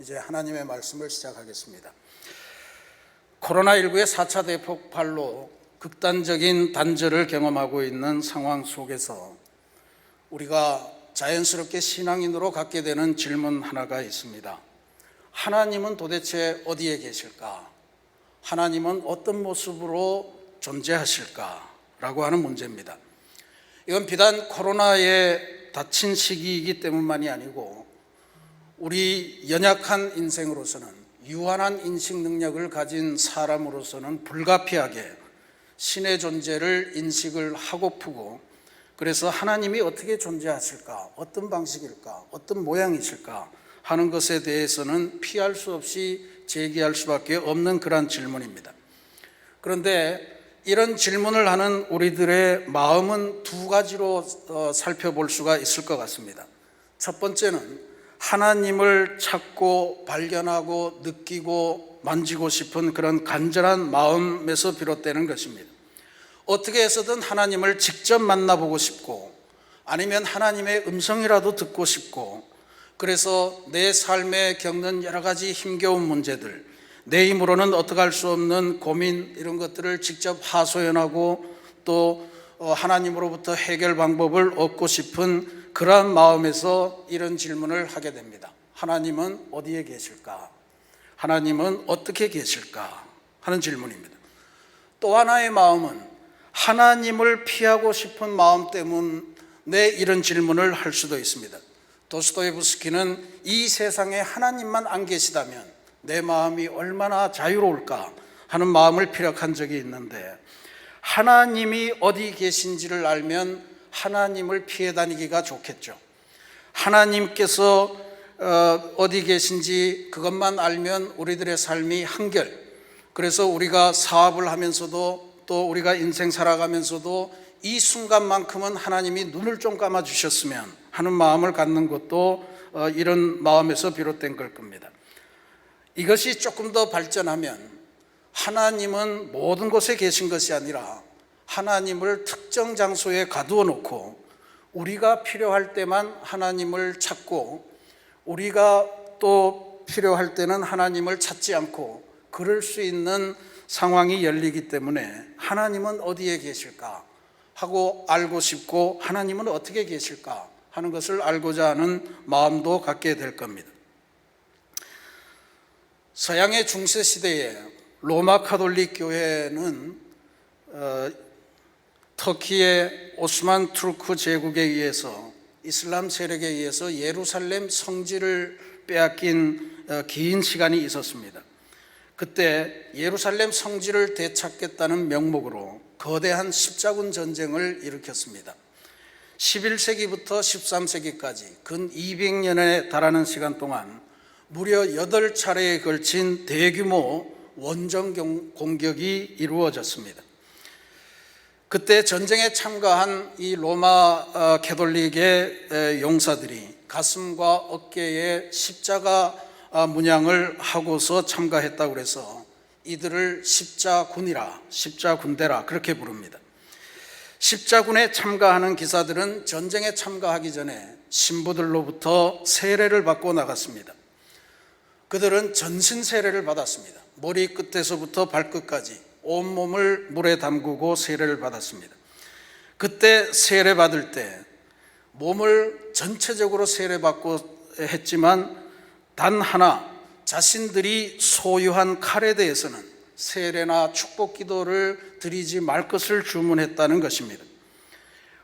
이제 하나님의 말씀을 시작하겠습니다. 코로나19의 4차 대폭발로 극단적인 단절을 경험하고 있는 상황 속에서 우리가 자연스럽게 신앙인으로 갖게 되는 질문 하나가 있습니다. 하나님은 도대체 어디에 계실까? 하나님은 어떤 모습으로 존재하실까? 라고 하는 문제입니다. 이건 비단 코로나에 닥친 시기이기 때문만이 아니고 우리 연약한 인생으로서는 유한한 인식 능력을 가진 사람으로서는 불가피하게 신의 존재를 인식을 하고프고 그래서 하나님이 어떻게 존재하실까, 어떤 방식일까, 어떤 모양이실까 하는 것에 대해서는 피할 수 없이 제기할 수밖에 없는 그러한 질문입니다. 그런데 이런 질문을 하는 우리들의 마음은 두 가지로 어, 살펴볼 수가 있을 것 같습니다. 첫 번째는 하나님을 찾고 발견하고 느끼고 만지고 싶은 그런 간절한 마음에서 비롯되는 것입니다. 어떻게 해서든 하나님을 직접 만나보고 싶고 아니면 하나님의 음성이라도 듣고 싶고 그래서 내 삶에 겪는 여러 가지 힘겨운 문제들 내 힘으로는 어떻게 할 수 없는 고민 이런 것들을 직접 하소연하고 또 어, 하나님으로부터 해결 방법을 얻고 싶은 그러한 마음에서 이런 질문을 하게 됩니다. 하나님은 어디에 계실까? 하나님은 어떻게 계실까? 하는 질문입니다. 또 하나의 마음은 하나님을 피하고 싶은 마음 때문에 이런 질문을 할 수도 있습니다. 도스토예브스키는 이 세상에 하나님만 안 계시다면 내 마음이 얼마나 자유로울까 하는 마음을 피력한 적이 있는데 하나님이 어디 계신지를 알면 하나님을 피해 다니기가 좋겠죠. 하나님께서 어, 어디 계신지 그것만 알면 우리들의 삶이 한결 그래서 우리가 사업을 하면서도 또 우리가 인생 살아가면서도 이 순간만큼은 하나님이 눈을 좀 감아 주셨으면 하는 마음을 갖는 것도 어, 이런 마음에서 비롯된 걸 겁니다. 이것이 조금 더 발전하면 하나님은 모든 곳에 계신 것이 아니라 하나님을 특정 장소에 가두어 놓고 우리가 필요할 때만 하나님을 찾고 우리가 또 필요할 때는 하나님을 찾지 않고 그럴 수 있는 상황이 열리기 때문에 하나님은 어디에 계실까 하고 알고 싶고 하나님은 어떻게 계실까 하는 것을 알고자 하는 마음도 갖게 될 겁니다. 서양의 중세 시대에 로마 카톨릭 교회는 어, 터키의 오스만 투르크 제국에 의해서 이슬람 세력에 의해서 예루살렘 성지를 빼앗긴 어, 긴 시간이 있었습니다. 그때 예루살렘 성지를 되찾겠다는 명목으로 거대한 십자군 전쟁을 일으켰습니다. 11세기부터 13세기까지 근 200년에 달하는 시간 동안 무려 8차례에 걸친 대규모 원정 공격이 이루어졌습니다. 그때 전쟁에 참가한 이 로마 캐톨릭의 용사들이 가슴과 어깨에 십자가 문양을 하고서 참가했다고 그래서 이들을 십자군이라 십자군대라 그렇게 부릅니다. 십자군에 참가하는 기사들은 전쟁에 참가하기 전에 신부들로부터 세례를 받고 나갔습니다. 그들은 전신 세례를 받았습니다. 머리 끝에서부터 발끝까지 온몸을 물에 담그고 세례를 받았습니다. 그때 세례 받을 때 몸을 전체적으로 세례 받고 했지만 단 하나 자신들이 소유한 칼에 대해서는 세례나 축복 기도를 드리지 말 것을 주문했다는 것입니다.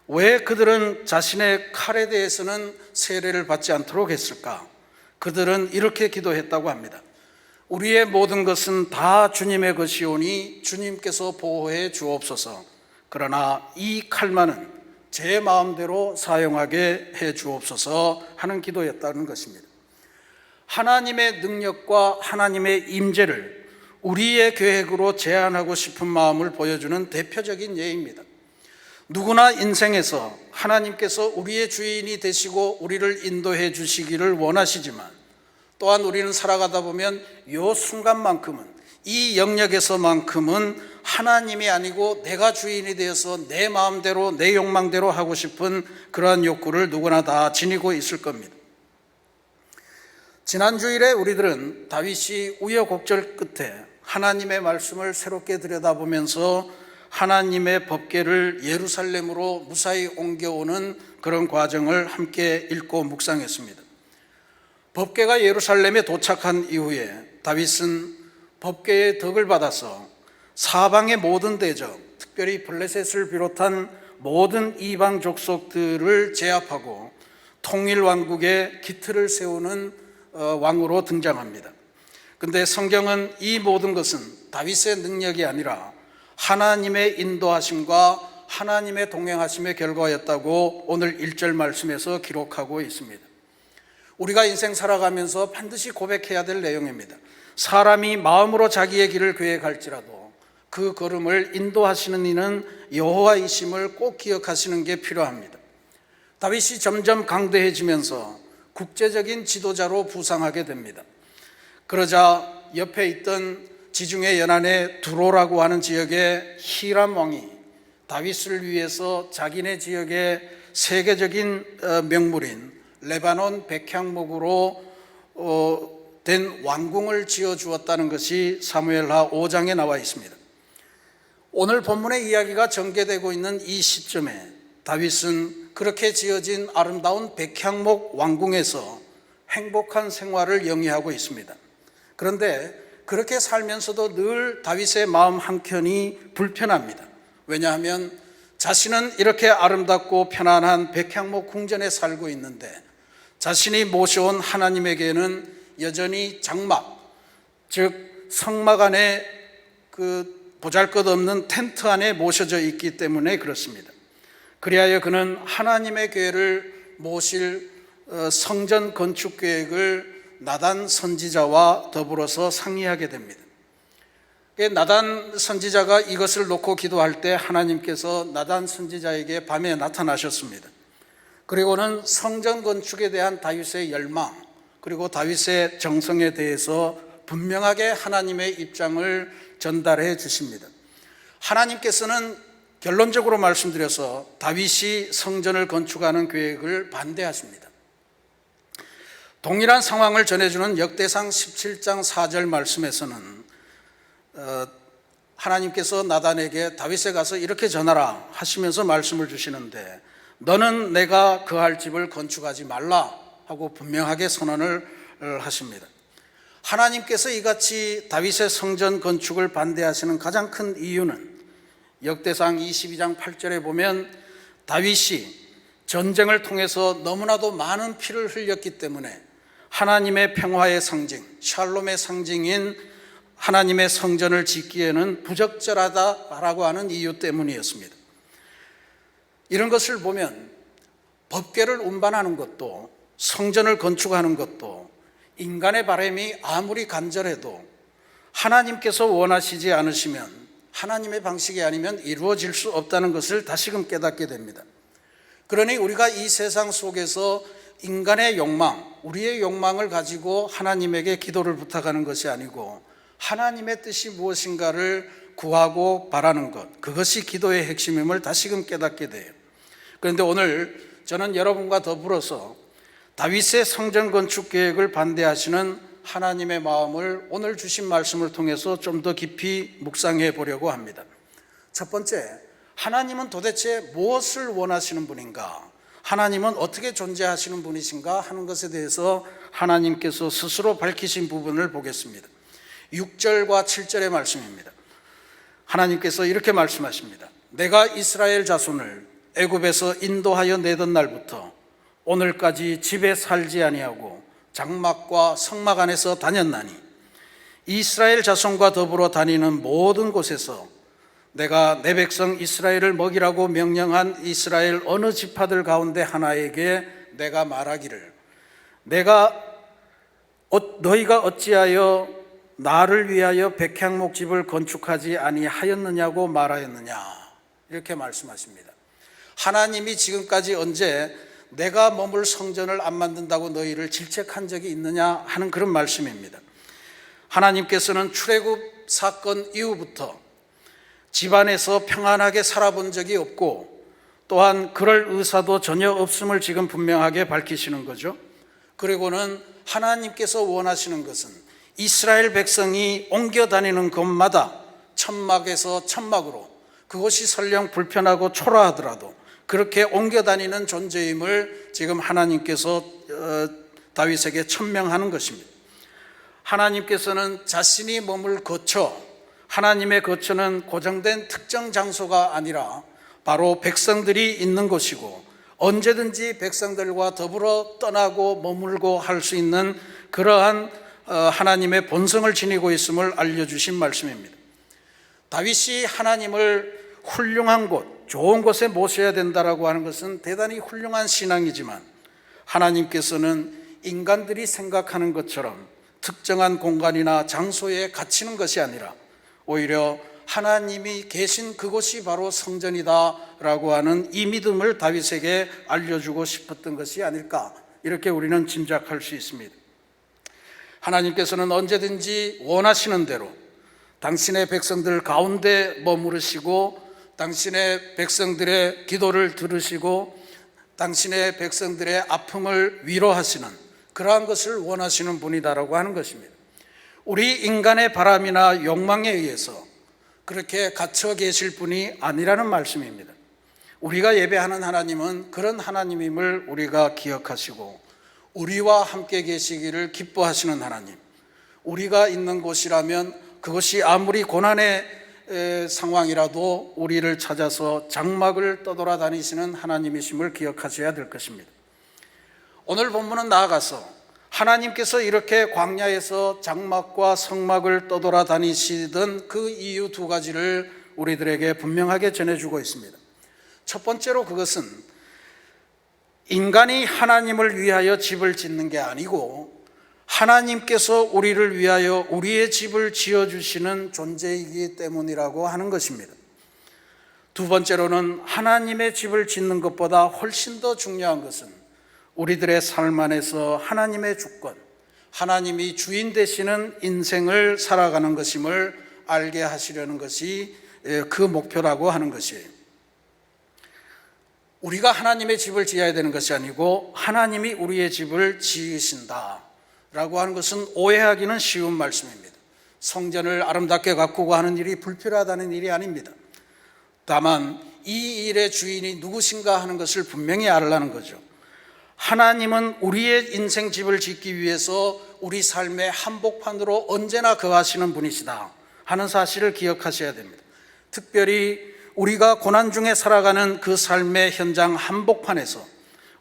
왜 그들은 자신의 칼에 대해서는 세례를 받지 않도록 했을까? 그들은 이렇게 기도했다고 합니다. 우리의 모든 것은 다 주님의 것이오니 주님께서 보호해 주옵소서. 그러나 이 칼만은 제 마음대로 사용하게 해 주옵소서 하는 기도였다는 것입니다. 하나님의 능력과 하나님의 임재를 우리의 계획으로 제안하고 싶은 마음을 보여주는 대표적인 예입니다. 누구나 인생에서 하나님께서 우리의 주인이 되시고 우리를 인도해 주시기를 원하시지만 또한 우리는 살아가다 보면 요 순간만큼은 이 영역에서만큼은 하나님이 아니고 내가 주인이 되어서 내 마음대로 내 욕망대로 하고 싶은 그러한 욕구를 누구나 다 지니고 있을 겁니다. 지난 주일에 우리들은 다윗이 우여곡절 끝에 하나님의 말씀을 새롭게 들여다보면서 하나님의 법궤를 예루살렘으로 무사히 옮겨오는 그런 과정을 함께 읽고 묵상했습니다. 법궤가 예루살렘에 도착한 이후에 다윗은 법궤의 덕을 받아서 사방의 모든 대적, 특별히 블레셋을 비롯한 모든 이방 족속들을 제압하고 통일 왕국의 기틀을 세우는 어, 왕으로 등장합니다. 근데 성경은 이 모든 것은 다윗의 능력이 아니라 하나님의 인도하심과 하나님의 동행하심의 결과였다고 오늘 1절 말씀에서 기록하고 있습니다. 우리가 인생 살아가면서 반드시 고백해야 될 내용입니다. 사람이 마음으로 자기의 길을 계획할지라도 그 걸음을 인도하시는 이는 여호와이심을 꼭 기억하시는 게 필요합니다. 다윗이 점점 강대해지면서 국제적인 지도자로 부상하게 됩니다. 그러자 옆에 있던 지중해 연안의 두로라고 하는 지역의 히람 왕이 다윗을 위해서 자기네 지역의 세계적인 어, 명물인 레바논 백향목으로 어, 된 왕궁을 지어 주었다는 것이 사무엘하 5장에 나와 있습니다. 오늘 본문의 이야기가 전개되고 있는 이 시점에 다윗은 그렇게 지어진 아름다운 백향목 왕궁에서 행복한 생활을 영위하고 있습니다. 그런데 그렇게 살면서도 늘 다윗의 마음 한켠이 불편합니다. 왜냐하면 자신은 이렇게 아름답고 편안한 백향목 궁전에 살고 있는데 자신이 모셔온 하나님에게는 여전히 장막, 즉 성막 안에 그 보잘것없는 텐트 안에 모셔져 있기 때문에 그렇습니다. 그리하여 그는 하나님의 교회를 모실 어, 성전 건축 계획을 나단 선지자와 더불어서 상의하게 됩니다. 나단 선지자가 이것을 놓고 기도할 때 하나님께서 나단 선지자에게 밤에 나타나셨습니다. 그리고는 성전 건축에 대한 다윗의 열망, 그리고 다윗의 정성에 대해서 분명하게 하나님의 입장을 전달해 주십니다. 하나님께서는 결론적으로 말씀드려서 다윗이 성전을 건축하는 계획을 반대하십니다. 동일한 상황을 전해주는 역대상 17장 4절 말씀에서는 어, 하나님께서 나단에게 다윗에 가서 이렇게 전하라 하시면서 말씀을 주시는데 너는 내가 그할 집을 건축하지 말라 하고 분명하게 선언을 하십니다. 하나님께서 이같이 다윗의 성전 건축을 반대하시는 가장 큰 이유는 역대상 22장 8절에 보면 다윗이 전쟁을 통해서 너무나도 많은 피를 흘렸기 때문에 하나님의 평화의 상징, 샬롬의 상징인 하나님의 성전을 짓기에는 부적절하다라고 하는 이유 때문이었습니다. 이런 것을 보면 법계를 운반하는 것도 성전을 건축하는 것도 인간의 바람이 아무리 간절해도 하나님께서 원하시지 않으시면 하나님의 방식이 아니면 이루어질 수 없다는 것을 다시금 깨닫게 됩니다. 그러니 우리가 이 세상 속에서 인간의 욕망, 우리의 욕망을 가지고 하나님에게 기도를 부탁하는 것이 아니고 하나님의 뜻이 무엇인가를 구하고 바라는 것, 그것이 기도의 핵심임을 다시금 깨닫게 돼요. 그런데 오늘 저는 여러분과 더불어서 다윗의 성전 건축 계획을 반대하시는 하나님의 마음을 오늘 주신 말씀을 통해서 좀 더 깊이 묵상해 보려고 합니다. 첫 번째, 하나님은 도대체 무엇을 원하시는 분인가? 하나님은 어떻게 존재하시는 분이신가 하는 것에 대해서 하나님께서 스스로 밝히신 부분을 보겠습니다. 6절과 7절의 말씀입니다. 하나님께서 이렇게 말씀하십니다. 내가 이스라엘 자손을 애굽에서 인도하여 내던 날부터 오늘까지 집에 살지 아니하고 장막과 성막 안에서 다녔나니 이스라엘 자손과 더불어 다니는 모든 곳에서 내가 내 백성 이스라엘을 먹이라고 명령한 이스라엘 어느 지파들 가운데 하나에게 내가 말하기를 내가 어, 너희가 어찌하여 나를 위하여 백향목 집을 건축하지 아니하였느냐고 말하였느냐 이렇게 말씀하십니다. 하나님이 지금까지 언제 내가 머물 성전을 안 만든다고 너희를 질책한 적이 있느냐 하는 그런 말씀입니다. 하나님께서는 출애굽 사건 이후부터 집안에서 평안하게 살아본 적이 없고 또한 그럴 의사도 전혀 없음을 지금 분명하게 밝히시는 거죠. 그리고는 하나님께서 원하시는 것은 이스라엘 백성이 옮겨 다니는 곳마다 천막에서 천막으로 그것이 설령 불편하고 초라하더라도 그렇게 옮겨 다니는 존재임을 지금 하나님께서 어, 다윗에게 천명하는 것입니다. 하나님께서는 자신이 몸을 거쳐 하나님의 거처는 고정된 특정 장소가 아니라 바로 백성들이 있는 곳이고 언제든지 백성들과 더불어 떠나고 머물고 할 수 있는 그러한 어, 하나님의 본성을 지니고 있음을 알려주신 말씀입니다. 다윗이 하나님을 훌륭한 곳, 좋은 곳에 모셔야 된다라고 하는 것은 대단히 훌륭한 신앙이지만 하나님께서는 인간들이 생각하는 것처럼 특정한 공간이나 장소에 갇히는 것이 아니라 오히려 하나님이 계신 그곳이 바로 성전이다라고 하는 이 믿음을 다윗에게 알려주고 싶었던 것이 아닐까 이렇게 우리는 짐작할 수 있습니다. 하나님께서는 언제든지 원하시는 대로 당신의 백성들 가운데 머무르시고 당신의 백성들의 기도를 들으시고 당신의 백성들의 아픔을 위로하시는 그러한 것을 원하시는 분이다라고 하는 것입니다. 우리 인간의 바람이나 욕망에 의해서 그렇게 갇혀 계실 분이 아니라는 말씀입니다. 우리가 예배하는 하나님은 그런 하나님임을 우리가 기억하시고 우리와 함께 계시기를 기뻐하시는 하나님. 우리가 있는 곳이라면 그것이 아무리 고난의 에, 상황이라도 우리를 찾아서 장막을 떠돌아 다니시는 하나님이심을 기억하셔야 될 것입니다. 오늘 본문은 나아가서 하나님께서 이렇게 광야에서 장막과 성막을 떠돌아 다니시던 그 이유 두 가지를 우리들에게 분명하게 전해주고 있습니다. 첫 번째로 그것은 인간이 하나님을 위하여 집을 짓는 게 아니고 하나님께서 우리를 위하여 우리의 집을 지어주시는 존재이기 때문이라고 하는 것입니다. 두 번째로는 하나님의 집을 짓는 것보다 훨씬 더 중요한 것은 우리들의 삶 안에서 하나님의 주권, 하나님이 주인 되시는 인생을 살아가는 것임을 알게 하시려는 것이 그 목표라고 하는 것이에요. 우리가 하나님의 집을 지어야 되는 것이 아니고 하나님이 우리의 집을 지으신다. 라고 하는 것은 오해하기는 쉬운 말씀입니다. 성전을 아름답게 가꾸고 하는 일이 불필요하다는 일이 아닙니다. 다만 이 일의 주인이 누구신가 하는 것을 분명히 알라는 거죠. 하나님은 우리의 인생 집을 짓기 위해서 우리 삶의 한복판으로 언제나 거하시는 분이시다 하는 사실을 기억하셔야 됩니다. 특별히 우리가 고난 중에 살아가는 그 삶의 현장 한복판에서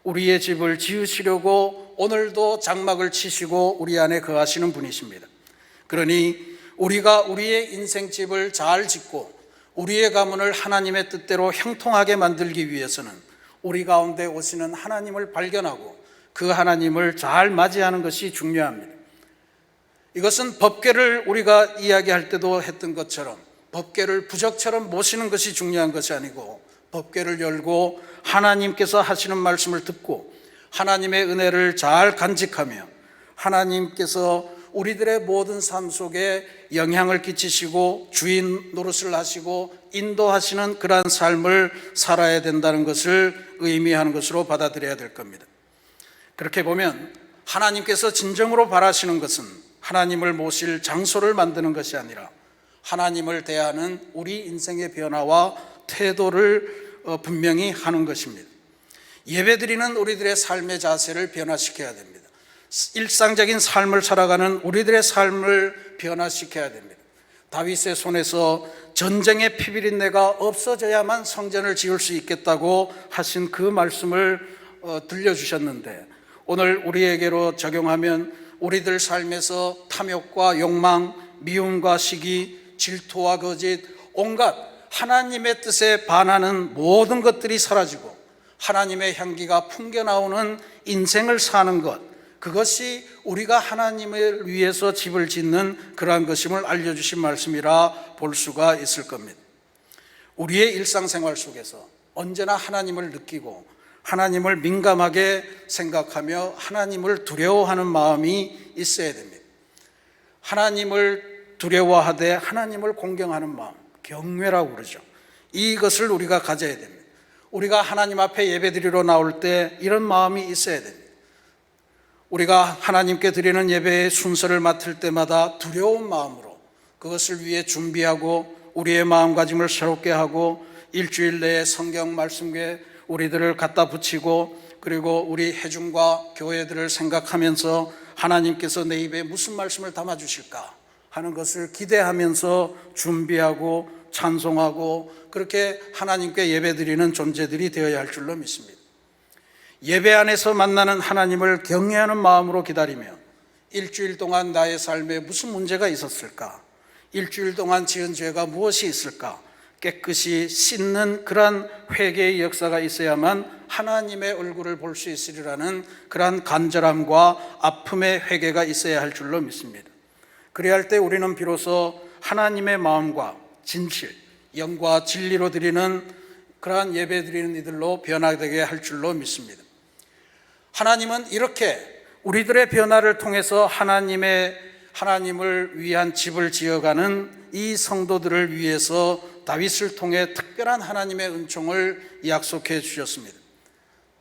우리의 집을 지으시려고 오늘도 장막을 치시고 우리 안에 거하시는 분이십니다. 그러니 우리가 우리의 인생집을 잘 짓고 우리의 가문을 하나님의 뜻대로 형통하게 만들기 위해서는 우리 가운데 오시는 하나님을 발견하고 그 하나님을 잘 맞이하는 것이 중요합니다. 이것은 법계를 우리가 이야기할 때도 했던 것처럼 법계를 부적처럼 모시는 것이 중요한 것이 아니고 법계를 열고 하나님께서 하시는 말씀을 듣고 하나님의 은혜를 잘 간직하며 하나님께서 우리들의 모든 삶 속에 영향을 끼치시고 주인 노릇을 하시고 인도하시는 그러한 삶을 살아야 된다는 것을 의미하는 것으로 받아들여야 될 겁니다. 그렇게 보면 하나님께서 진정으로 바라시는 것은 하나님을 모실 장소를 만드는 것이 아니라 하나님을 대하는 우리 인생의 변화와 태도를 어, 분명히 하는 것입니다. 예배드리는 우리들의 삶의 자세를 변화시켜야 됩니다. 일상적인 삶을 살아가는 우리들의 삶을 변화시켜야 됩니다. 다윗의 손에서 전쟁의 피비린내가 없어져야만 성전을 지을 수 있겠다고 하신 그 말씀을 어, 들려주셨는데 오늘 우리에게로 적용하면 우리들 삶에서 탐욕과 욕망, 미움과 시기, 질투와 거짓, 온갖 하나님의 뜻에 반하는 모든 것들이 사라지고 하나님의 향기가 풍겨나오는 인생을 사는 것, 그것이 우리가 하나님을 위해서 집을 짓는 그러한 것임을 알려주신 말씀이라 볼 수가 있을 겁니다. 우리의 일상생활 속에서 언제나 하나님을 느끼고 하나님을 민감하게 생각하며 하나님을 두려워하는 마음이 있어야 됩니다. 하나님을 두려워하되 하나님을 공경하는 마음, 경외라고 그러죠. 이것을 우리가 가져야 됩니다. 우리가 하나님 앞에 예배드리러 나올 때 이런 마음이 있어야 됩니다. 우리가 하나님께 드리는 예배의 순서를 맡을 때마다 두려운 마음으로 그것을 위해 준비하고 우리의 마음가짐을 새롭게 하고 일주일 내에 성경 말씀에 우리들을 갖다 붙이고 그리고 우리 회중과 교회들을 생각하면서 하나님께서 내 입에 무슨 말씀을 담아 주실까 하는 것을 기대하면서 준비하고 찬송하고 그렇게 하나님께 예배드리는 존재들이 되어야 할 줄로 믿습니다. 예배 안에서 만나는 하나님을 경외하는 마음으로 기다리며 일주일 동안 나의 삶에 무슨 문제가 있었을까? 일주일 동안 지은 죄가 무엇이 있을까? 깨끗이 씻는 그러한 회개의 역사가 있어야만 하나님의 얼굴을 볼 수 있으리라는 그러한 간절함과 아픔의 회개가 있어야 할 줄로 믿습니다. 그래야 할 때 우리는 비로소 하나님의 마음과 진실, 영과 진리로 드리는 그러한 예배 드리는 이들로 변화되게 할 줄로 믿습니다. 하나님은 이렇게 우리들의 변화를 통해서 하나님의 하나님을 위한 집을 지어가는 이 성도들을 위해서 다윗을 통해 특별한 하나님의 은총을 약속해 주셨습니다.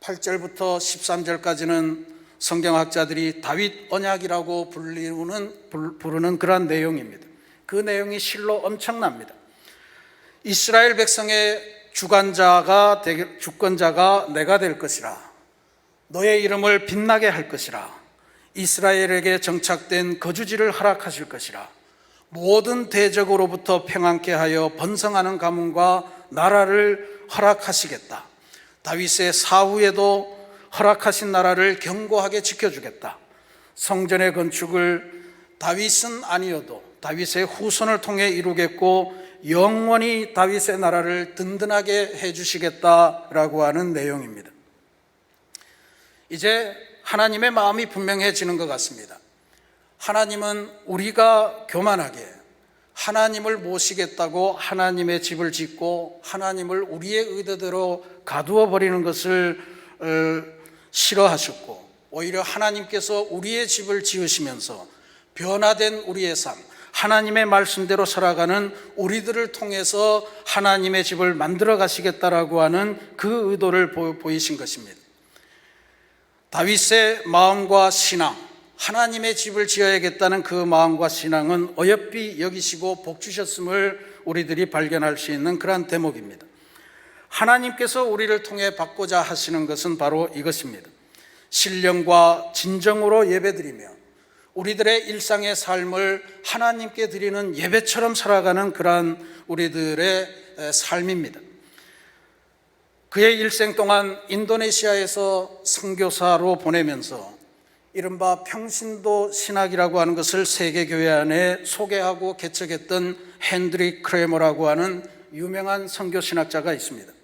8절부터 13절까지는 성경학자들이 다윗 언약이라고 불리는 부르는 그러한 내용입니다. 그 내용이 실로 엄청납니다. 이스라엘 백성의 주관자가 주권자가 내가 될 것이라. 너의 이름을 빛나게 할 것이라. 이스라엘에게 정착된 거주지를 허락하실 것이라. 모든 대적으로부터 평안케 하여 번성하는 가문과 나라를 허락하시겠다. 다윗의 사후에도 허락하신 나라를 견고하게 지켜주겠다. 성전의 건축을 다윗은 아니어도 다윗의 후손을 통해 이루겠고 영원히 다윗의 나라를 든든하게 해주시겠다라고 하는 내용입니다. 이제 하나님의 마음이 분명해지는 것 같습니다. 하나님은 우리가 교만하게 하나님을 모시겠다고 하나님의 집을 짓고 하나님을 우리의 의도대로 가두어 버리는 것을 어, 싫어하셨고 오히려 하나님께서 우리의 집을 지으시면서 변화된 우리의 삶, 하나님의 말씀대로 살아가는 우리들을 통해서 하나님의 집을 만들어 가시겠다라고 하는 그 의도를 보이신 것입니다. 다윗의 마음과 신앙, 하나님의 집을 지어야겠다는 그 마음과 신앙은 어여삐 여기시고 복 주셨음을 우리들이 발견할 수 있는 그러한 대목입니다. 하나님께서 우리를 통해 받고자 하시는 것은 바로 이것입니다. 신령과 진정으로 예배드리며 우리들의 일상의 삶을 하나님께 드리는 예배처럼 살아가는 그러한 우리들의 삶입니다. 그의 일생 동안 인도네시아에서 선교사로 보내면서 이른바 평신도 신학이라고 하는 것을 세계교회 안에 소개하고 개척했던 헨드리 크레머라고 하는 유명한 선교 신학자가 있습니다.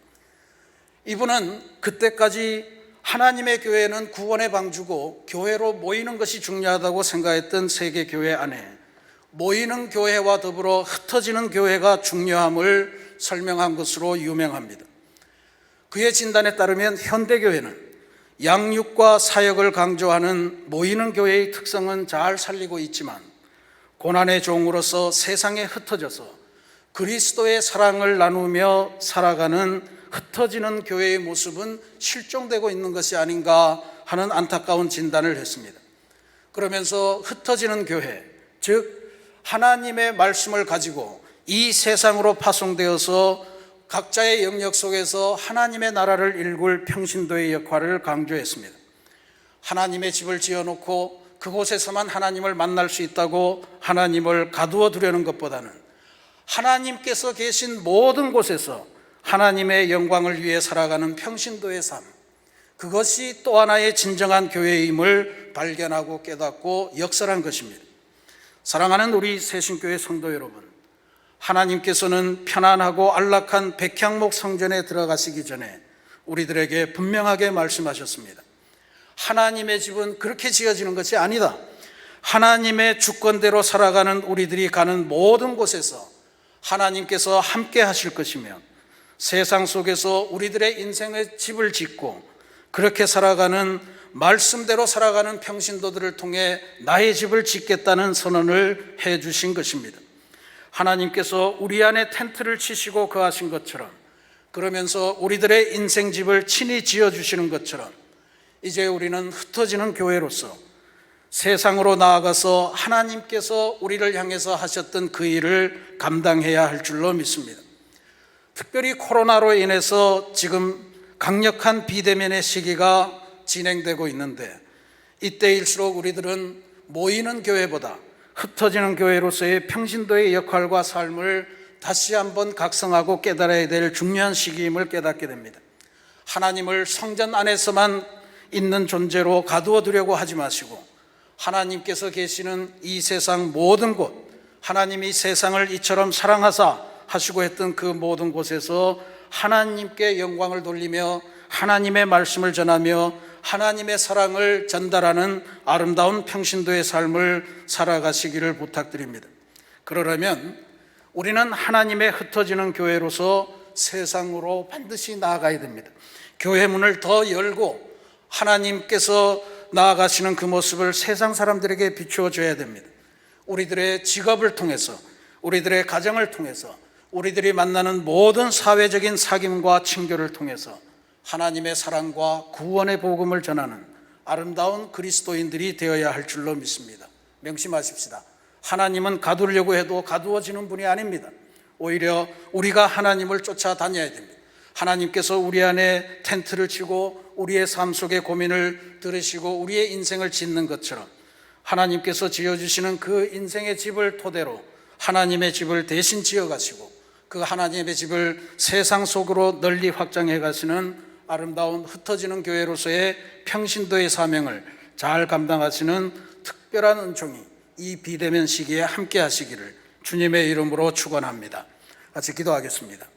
이분은 그때까지 하나님의 교회는 구원의 방주고 교회로 모이는 것이 중요하다고 생각했던 세계 교회 안에 모이는 교회와 더불어 흩어지는 교회가 중요함을 설명한 것으로 유명합니다. 그의 진단에 따르면 현대교회는 양육과 사역을 강조하는 모이는 교회의 특성은 잘 살리고 있지만 고난의 종으로서 세상에 흩어져서 그리스도의 사랑을 나누며 살아가는 흩어지는 교회의 모습은 실종되고 있는 것이 아닌가 하는 안타까운 진단을 했습니다. 그러면서 흩어지는 교회, 즉 하나님의 말씀을 가지고 이 세상으로 파송되어서 각자의 영역 속에서 하나님의 나라를 일굴 평신도의 역할을 강조했습니다. 하나님의 집을 지어놓고 그곳에서만 하나님을 만날 수 있다고 하나님을 가두어 두려는 것보다는 하나님께서 계신 모든 곳에서 하나님의 영광을 위해 살아가는 평신도의 삶, 그것이 또 하나의 진정한 교회임을 발견하고 깨닫고 역설한 것입니다. 사랑하는 우리 새신교회 성도 여러분, 하나님께서는 편안하고 안락한 백향목 성전에 들어가시기 전에 우리들에게 분명하게 말씀하셨습니다. 하나님의 집은 그렇게 지어지는 것이 아니다. 하나님의 주권대로 살아가는 우리들이 가는 모든 곳에서 하나님께서 함께 하실 것이며 세상 속에서 우리들의 인생의 집을 짓고 그렇게 살아가는 말씀대로 살아가는 평신도들을 통해 나의 집을 짓겠다는 선언을 해 주신 것입니다. 하나님께서 우리 안에 텐트를 치시고 거하신 것처럼 그러면서 우리들의 인생 집을 친히 지어 주시는 것처럼 이제 우리는 흩어지는 교회로서 세상으로 나아가서 하나님께서 우리를 향해서 하셨던 그 일을 감당해야 할 줄로 믿습니다. 특별히 코로나로 인해서 지금 강력한 비대면의 시기가 진행되고 있는데 이때일수록 우리들은 모이는 교회보다 흩어지는 교회로서의 평신도의 역할과 삶을 다시 한번 각성하고 깨달아야 될 중요한 시기임을 깨닫게 됩니다. 하나님을 성전 안에서만 있는 존재로 가두어 두려고 하지 마시고 하나님께서 계시는 이 세상 모든 곳 하나님이 세상을 이처럼 사랑하사 하시고 했던 그 모든 곳에서 하나님께 영광을 돌리며 하나님의 말씀을 전하며 하나님의 사랑을 전달하는 아름다운 평신도의 삶을 살아가시기를 부탁드립니다. 그러려면 우리는 하나님의 흩어지는 교회로서 세상으로 반드시 나아가야 됩니다. 교회 문을 더 열고 하나님께서 나아가시는 그 모습을 세상 사람들에게 비추어 줘야 됩니다. 우리들의 직업을 통해서, 우리들의 가정을 통해서, 우리들이 만나는 모든 사회적인 사귐과 친교를 통해서 하나님의 사랑과 구원의 복음을 전하는 아름다운 그리스도인들이 되어야 할 줄로 믿습니다. 명심하십시다. 하나님은 가두려고 해도 가두어지는 분이 아닙니다. 오히려 우리가 하나님을 쫓아다녀야 됩니다. 하나님께서 우리 안에 텐트를 치고 우리의 삶 속의 고민을 들으시고 우리의 인생을 짓는 것처럼 하나님께서 지어주시는 그 인생의 집을 토대로 하나님의 집을 대신 지어가시고 그 하나님의 집을 세상 속으로 널리 확장해 가시는 아름다운 흩어지는 교회로서의 평신도의 사명을 잘 감당하시는 특별한 은총이 이 비대면 시기에 함께 하시기를 주님의 이름으로 축원합니다. 같이 기도하겠습니다.